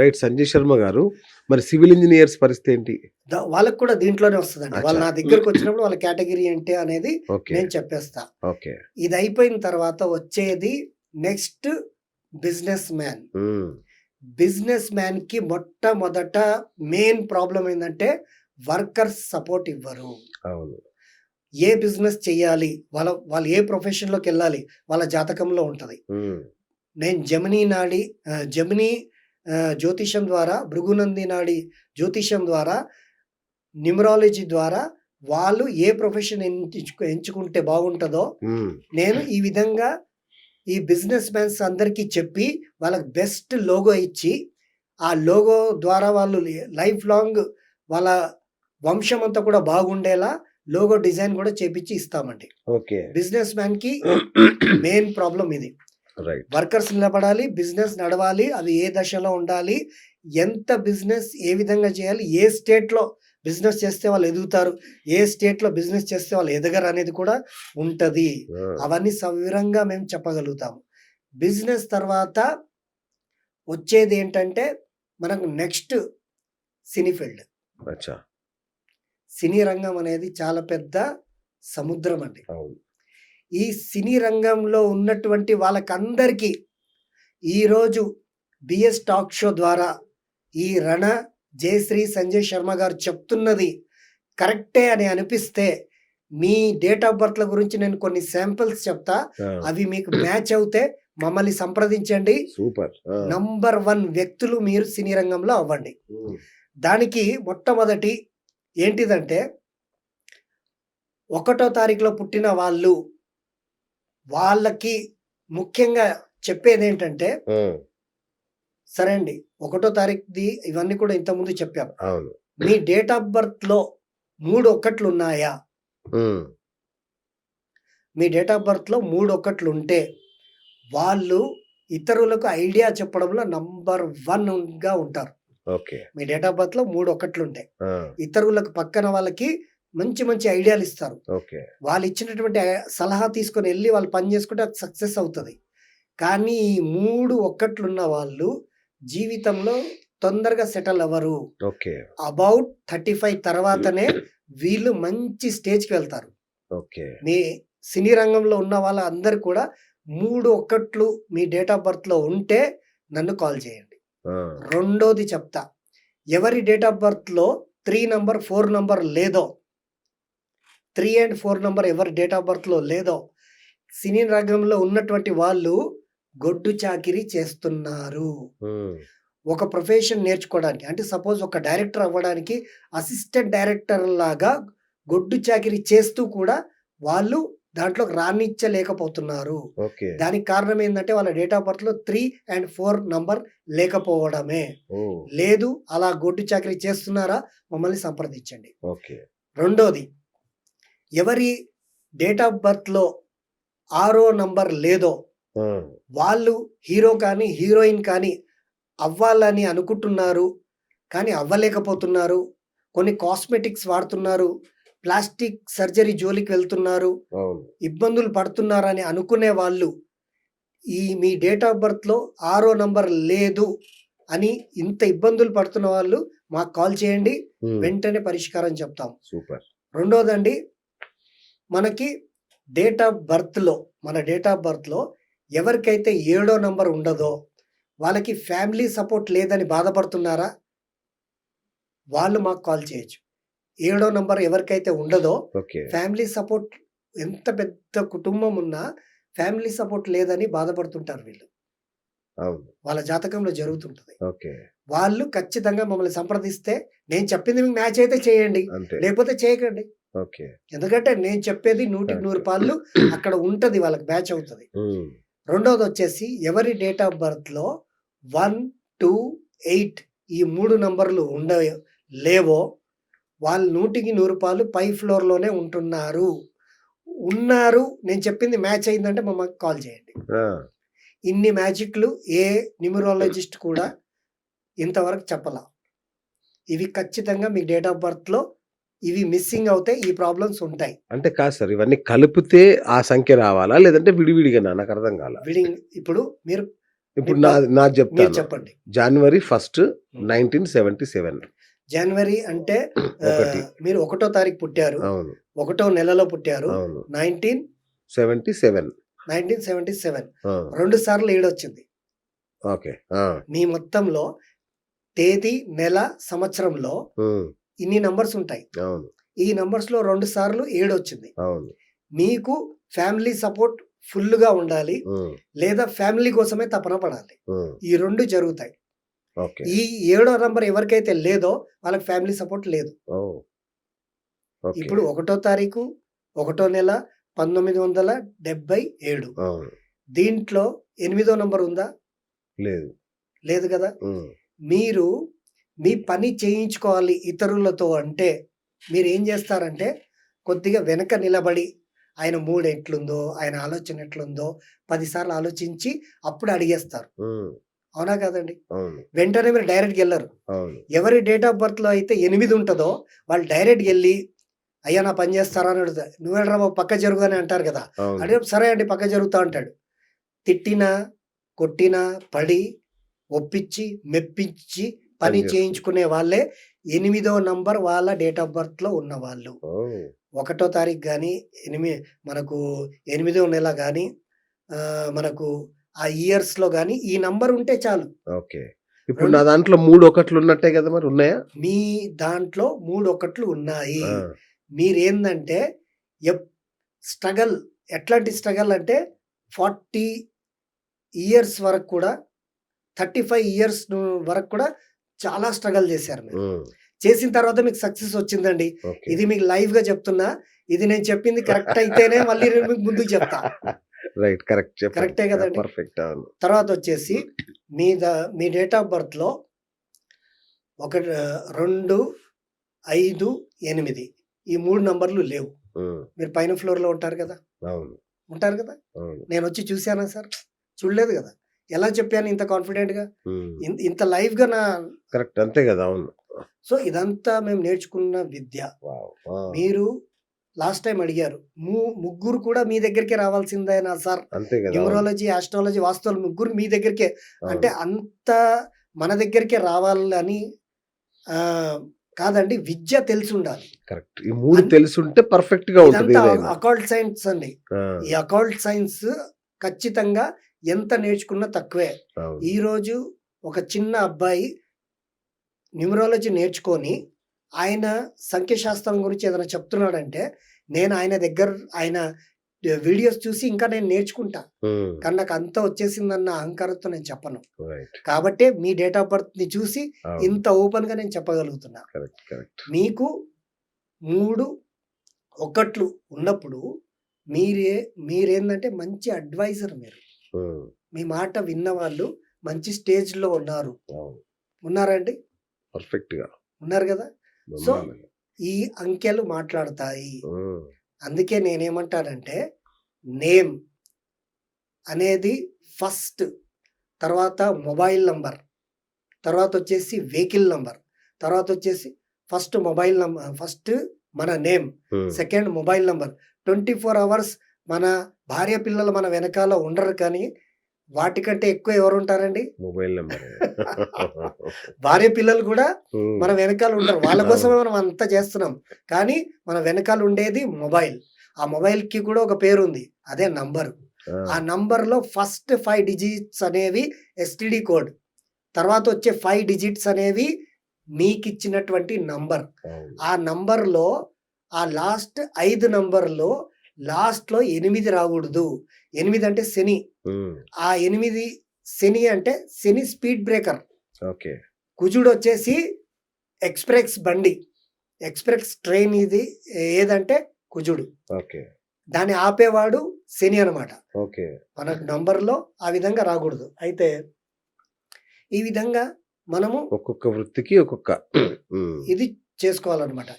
Right Sanjay Sharma గారు. మరి civil engineers పరిస్థితి ఏంటి? వాళ్ళకి కూడా దీంట్లోనే వస్తుందండి. వాళ్ళు నా. దగ్గరకు వచ్చినప్పుడు వాళ్ళ కేటగిరీ ఏంటి అనేది నేను చెప్పేస్తా. ఓకే. ఇది అయిపోయిన తర్వాత వచ్చేది నెక్స్ట్ బిజినెస్ మ్యాన్. బిజినెస్ మ్యాన్కి మొట్టమొదట మెయిన్ ప్రాబ్లం ఏంటంటే వర్కర్స్ సపోర్ట్ ఇవ్వరు. అవును. ఏ బిజినెస్ చేయాలి వాళ్ళ వాళ్ళు ఏ ప్రొఫెషన్లోకి వెళ్ళాలి వాళ్ళ జాతకంలో ఉంటుంది. నేను జమినీ నాడి జమినీ జ్యోతిషం ద్వారా భృగునంది నాడి జ్యోతిషం ద్వారా న్యూమరాలజీ ద్వారా వాళ్ళు ఏ ప్రొఫెషన్ ఎంచుకు ఎంచుకుంటే బాగుంటుందో నేను ఈ విధంగా ఈ బిజినెస్ మ్యాన్స్ అందరికీ చెప్పి వాళ్ళకి బెస్ట్ లోగో ఇచ్చి ఆ లోగో ద్వారా వాళ్ళు లైఫ్ లాంగ్ వాళ్ళ వంశం అంతా కూడా బాగుండేలా లోగో డిజైన్ కూడా చేపించి ఇస్తామండి. ఓకే. బిజినెస్ మ్యాన్కి మెయిన్ ప్రాబ్లం ఇది. వర్కర్స్ నిలబడాలి బిజినెస్ నడవాలి అది ఏ దశలో ఉండాలి ఎంత బిజినెస్ ఏ విధంగా చేయాలి ఏ స్టేట్లో బిజినెస్ చేస్తే వాళ్ళు ఎదుగుతారు ఏ స్టేట్లో బిజినెస్ చేస్తే వాళ్ళు ఎదగరు అనేది కూడా ఉంటుంది. అవన్నీ సవివరంగా మేము చెప్పగలుగుతాము. బిజినెస్ తర్వాత వచ్చేది ఏంటంటే మనకు నెక్స్ట్ సినీ ఫీల్డ్. సినీ రంగం అనేది చాలా పెద్ద సముద్రం అండి. అవును. ఈ సినీ రంగంలో ఉన్నటువంటి వాళ్ళకందరికీ ఈరోజు బిఎస్ టాక్ షో ద్వారా ఈ రణ జయశ్రీ సంజయ్ శర్మ గారు చెప్తున్నది కరెక్టే అని అనిపిస్తే మీ డేట్ ఆఫ్ బర్త్ల గురించి నేను కొన్ని శాంపిల్స్ చెప్తా. అవి మీకు మ్యాచ్ అవుతే మమ్మల్ని సంప్రదించండి. సూపర్. నంబర్ వన్ వ్యక్తులు మీరు సినీ రంగంలో అవ్వండి. దానికి మొట్టమొదటి ఏంటిదంటే ఒకటో తారీఖులో పుట్టిన వాళ్ళు వాళ్ళకి ముఖ్యంగా చెప్పేది ఏంటంటే సరే అండి ఒకటో తారీఖుది ఇవన్నీ కూడా ఇంతకుముందు చెప్పాం. అవును. మీ డేట్ ఆఫ్ బర్త్లో మూడు ఒక్కట్లు ఉన్నాయా మీ డేట్ ఆఫ్ బర్త్లో మూడు ఒక్కట్లు ఉంటే వాళ్ళు ఇతరులకు ఐడియా చెప్పడంలో నంబర్ వన్గా ఉంటారు. ఓకే. మీ డేట్ ఆఫ్ బర్త్లో మూడు ఒక్కట్లు ఉంటాయి ఇతరులకు పక్కన వాళ్ళకి మంచి మంచి ఐడియాలు ఇస్తారు. వాళ్ళు ఇచ్చినటువంటి సలహా తీసుకొని వెళ్ళి వాళ్ళు పని చేసుకుంటే అది సక్సెస్ అవుతుంది. కానీ ఈ మూడు ఒక్కట్లున్న వాళ్ళు జీవితంలో తొందరగా సెటిల్ అవ్వరు. ఓకే. అబౌట్ థర్టీ ఫైవ్ తర్వాతనే వీళ్ళు మంచి స్టేజ్కి వెళ్తారు. ఓకే. మీ సినీ రంగంలో ఉన్న వాళ్ళందరూ కూడా మూడు ఒక్కట్లు మీ డేట్ ఆఫ్ బర్త్లో ఉంటే నన్ను కాల్ చేయండి. రెండోది చెప్తా. ఎవరి డేట్ ఆఫ్ బర్త్లో త్రీ నంబర్ ఫోర్ నంబర్ లేదో త్రీ అండ్ ఫోర్ నంబర్ ఎవరి డేట్ ఆఫ్ బర్త్లో లేదో సినీ రంగంలో ఉన్నటువంటి వాళ్ళు గొడ్డు చాకిరీ చేస్తున్నారు. ఒక ప్రొఫెషన్ నేర్చుకోవడానికి అంటే సపోజ్ ఒక డైరెక్టర్ అవ్వడానికి అసిస్టెంట్ డైరెక్టర్ లాగా గొడ్డు చాకిరీ చేస్తూ కూడా వాళ్ళు దాంట్లో రాణించలేకపోతున్నారు దానికి కారణం ఏంటంటే వాళ్ళ డేట్ ఆఫ్ బర్త్లో త్రీ అండ్ ఫోర్ నంబర్ లేకపోవడమే. లేదు అలా గొడ్డు చాకరీ చేస్తున్నారా? మమ్మల్ని సంప్రదించండి. ఓకే. రెండోది ఎవరి డేట్ ఆఫ్ బర్త్లో ఆరో నంబర్ లేదో వాళ్ళు హీరో కానీ హీరోయిన్ కానీ అవ్వాలని అనుకుంటున్నారు కానీ అవ్వలేకపోతున్నారు కొన్ని కాస్మెటిక్స్ వాడుతున్నారు ప్లాస్టిక్ సర్జరీ జోలికి వెళ్తున్నారు ఇబ్బందులు పడుతున్నారని అనుకునే వాళ్ళు ఈ మీ డేట్ ఆఫ్ బర్త్లో ఆరో నంబర్ లేదు అని ఇంత ఇబ్బందులు పడుతున్న వాళ్ళు మాకు కాల్ చేయండి వెంటనే పరిష్కారం చెప్తాం. సూపర్. రెండోదండి మనకి డేట్ ఆఫ్ బర్త్లో మన డేట్ ఆఫ్ బర్త్లో ఎవరికైతే ఏడో నంబర్ ఉండదో వాళ్ళకి ఫ్యామిలీ సపోర్ట్ లేదని బాధపడుతున్నారా? వాళ్ళు మాకు కాల్ చేయొచ్చు. ఏడో నంబర్ ఎవరికైతే ఉండదో ఫ్యామిలీ సపోర్ట్ ఎంత పెద్ద కుటుంబం ఉన్నా ఫ్యామిలీ సపోర్ట్ లేదని బాధపడుతుంటారు వీళ్ళు. వాళ్ళ జాతకంలో జరుగుతుంటుంది. ఓకే. వాళ్ళు ఖచ్చితంగా మమ్మల్ని సంప్రదిస్తే నేను చెప్పింది మీకు మ్యాచ్ అయితే చేయండి. లేకపోతే చేయకండి. ఎందుకంటే నేను చెప్పేది నూటికి నూరు పాళ్ళు అక్కడ ఉంటది వాళ్ళకి మ్యాచ్ అవుతుంది. రెండోది వచ్చేసి ఎవరి డేట్ ఆఫ్ బర్త్లో వన్ టూ ఎయిట్ ఈ మూడు నంబర్లు ఉండ లేవో వాళ్ళు నూటికి నూరు పాలు పై ఫ్లోర్లోనే ఉంటున్నారు. ఉన్నారు. నేను చెప్పింది మ్యాచ్ అయిందంటే మమ్మల్ని కాల్ చేయండి. ఇన్ని మ్యాజిక్లు ఏ న్యూమరాలజిస్ట్ కూడా ఇంతవరకు చెప్పలా. ఇవి ఖచ్చితంగా మీ డేట్ ఆఫ్ బర్త్లో ఇవి మిస్సింగ్ అవుతే ఈ ప్రాబ్లమ్స్ ఉంటాయి. అంటే కాదు సార్ ఇవన్నీ కలిపితే ఆ సంఖ్య రావాలా? లేదంటే విడివిడిగా నాకు అర్థం కాల? విడింగ్ ఇప్పుడు మీరు ఇప్పుడు నా మీరు చెప్తాను. చెప్పండి. January first nineteen seventy seven జనవరి అంటే మీరు ఒకటో తారీఖు పుట్టారు. అవును. ఒకటో నెలలో పుట్టారు. అవును. Nineteen seventy seven nineteen seventy seven రెండు సార్లు ఏడు వచ్చింది ఓకే మీ మొత్తంలో తేదీ నెల సంవత్సరంలో ఇన్ని నంబర్స్ ఉంటాయి. ఈ నంబర్స్లో రెండు సార్లు ఏడు వచ్చింది. మీకు ఫ్యామిలీ సపోర్ట్ ఫుల్గా ఉండాలి లేదా ఫ్యామిలీ కోసమే తపన పడాలి. ఈ రెండు జరుగుతాయి. ఈ ఏడో నంబర్ ఎవరికైతే లేదో వాళ్ళకి ఫ్యామిలీ సపోర్ట్ లేదు. ఇప్పుడు ఒకటో తారీఖు ఒకటో నెల పంతొమ్మిది వందల డెబ్బై ఏడు. దీంట్లో ఎనిమిదో నంబర్ ఉందా? లేదు. లేదు కదా? మీరు మీ పని చేయించుకోవాలి ఇతరులతో అంటే మీరు ఏం చేస్తారంటే కొద్దిగా వెనక నిలబడి ఆయన మూడు ఎట్లుందో ఆయన ఆలోచన ఎట్లుందో పదిసార్లు ఆలోచించి అప్పుడు అడిగేస్తారు. అవునా కదండి? వెంటనే మీరు డైరెక్ట్గా వెళ్ళరు. ఎవరి డేట్ ఆఫ్ బర్త్లో అయితే ఎనిమిది ఉంటుందో వాళ్ళు డైరెక్ట్గా వెళ్ళి అయ్యా నా పని చేస్తారా? అని అడుగుతారు. నువ్వు వెళ్ళరా బాబు పక్క జరుగు అని అంటారు కదా. అడిగే సరే అండి పక్క జరుగుతా అంటాడు. తిట్టినా కొట్టినా పడి ఒప్పించి మెప్పించి పని. చేయించుకునే వాళ్ళే ఎనిమిదో నంబర్ వాళ్ళ డేట్ ఆఫ్ బర్త్లో ఉన్న వాళ్ళు ఒకటో తారీఖు కానీ ఎనిమిది మనకు ఎనిమిదో నెల కానీ మనకు ఆ ఇయర్స్లో కానీ ఈ నంబర్ ఉంటే చాలు. ఓకే. ఇప్పుడు నా దాంట్లో మూడు ఒకట్లు ఉన్నట్టే కదా మరి ఉన్నాయా? మీ దాంట్లో మూడు ఒకట్లు ఉన్నాయి మీరేందంటే ఎప్ స్ట్రగల్ ఎట్లాంటి స్ట్రగల్ అంటే ఫార్టీ ఇయర్స్ వరకు కూడా థర్టీ ఫైవ్ ఇయర్స్ వరకు కూడా చాలా స్ట్రగల్ చేశారు మీరు. చేసిన తర్వాత మీకు సక్సెస్ వచ్చిందండి. ఇది మీకు లైవ్గా చెప్తున్నా. ఇది నేను చెప్పింది కరెక్ట్ అయితేనే మళ్ళీ నేను మీకు ముందుకు చెప్తా. రైట్ కరెక్ట్ కరెక్టే కదండి? పర్ఫెక్ట్ తర్వాత వచ్చేసి మీ ద మీ డేట్ ఆఫ్ బర్త్లో ఒక రెండు ఐదు ఎనిమిది ఈ మూడు నంబర్లు లేవు. మీరు పైన ఫ్లోర్లో ఉంటారు కదా? ఉంటారు కదా? నేను వచ్చి చూశానా సార్? చూడలేదు కదా? ఎలా చెప్పాను ఇంత కాన్ఫిడెంట్గా ఉమ్, ఇన్- ఇంత లైవ్గా నా కరెక్ట్. అంతే కదా అవును. సో ఇదంతా మేము నేర్చుకున్న విద్య. మీరు లాస్ట్ టైం అడిగారు ముగ్గురు కూడా మీ దగ్గరికి రావాల్సిందేనా సార్? న్యూమరాలజీ ఆస్ట్రాలజీ వాస్తవాలు ముగ్గురు మీ దగ్గరికే. అంటే అంత మన దగ్గరికే రావాలని కాదండి విద్య తెలిసి ఉండాలి కరెక్ట్. ఈ మూడు అన్- తెలుసుంటే పర్ఫెక్ట్గా ఉంటుంది అకౌంట్ సైన్స్ అండి. ఈ అకౌంట్ సైన్స్ ఖచ్చితంగా ఎంత నేర్చుకున్నా తక్కువే. అవును. ఈ రోజు ఒక చిన్న అబ్బాయి న్యూమరాలజీ నేర్చుకొని ఆయన సంఖ్యాశాస్త్రం గురించి ఏదైనా చెప్తున్నాడంటే నేను ఆయన దగ్గర ఆయన వీడియోస్ చూసి ఇంకా నేను నేర్చుకుంటా. కానీ నాకు అంత వచ్చేసిందన్న అహంకారంతో నేను చెప్పను. కాబట్టి మీ డేట్ ఆఫ్ బర్త్ని చూసి ఇంత ఓపెన్గా నేను చెప్పగలుగుతున్నా. మీకు మూడు ఒకట్లు ఉన్నప్పుడు మీరే మీరేందంటే మంచి అడ్వైజర్ మీరు. మీ మాట విన్న వాళ్ళు మంచి స్టేజ్లో ఉన్నారు ఉన్నారండి? పర్ఫెక్ట్గా ఉన్నారు కదా? సో. ఈ అంకెలు మాట్లాడతాయి. అందుకే నేనేమంటానంటే నేమ్ అనేది ఫస్ట్ తర్వాత మొబైల్ నంబర్ తర్వాత వచ్చేసి వెహికల్ నంబర్ తర్వాత వచ్చేసి ఫస్ట్ మొబైల్ నంబర్ ఫస్ట్ మన name second mobile number twenty four hours మన భార్య పిల్లలు మన వెనకాల ఉండరు కానీ వాటికంటే ఎక్కువ ఎవరు ఉంటారండి మొబైల్ నెంబర్. భార్య పిల్లలు కూడా మన వెనకాల ఉండరు. వాళ్ళ కోసమే మనం అంతా చేస్తున్నాం. కానీ మన వెనకాల ఉండేది మొబైల్. ఆ మొబైల్కి కూడా ఒక పేరు ఉంది అదే నంబర్. ఆ, నంబర్లో ఫస్ట్ ఫైవ్ డిజిట్స్ అనేవి ఎస్టిడి కోడ్. తర్వాత వచ్చే ఫైవ్ డిజిట్స్ అనేవి మీకు ఇచ్చినటువంటి నంబర్. ఆ నంబర్లో ఆ లాస్ట్ ఐదు నంబర్లో లాస్ట్లో ఎనిమిది రాకూడదు. ఎనిమిది అంటే శని. ఆ ఎనిమిది శని అంటే శని స్పీడ్ బ్రేకర్. ఓకే. కుజుడు వచ్చేసి ఎక్స్ప్రెస్ బండి. ఎక్స్ప్రెస్ ట్రైన్ ఇది ఏదంటే కుజుడు. ఓకే. దాన్ని ఆపేవాడు శని అన్నమాట. ఓకే. మన నంబర్లో ఆ విధంగా రాకూడదు. అయితే ఈ విధంగా మనము ఒక్కొక్క వృత్తికి ఒక్కొక్క. ఇది చేసుకోవాలన్నమాట.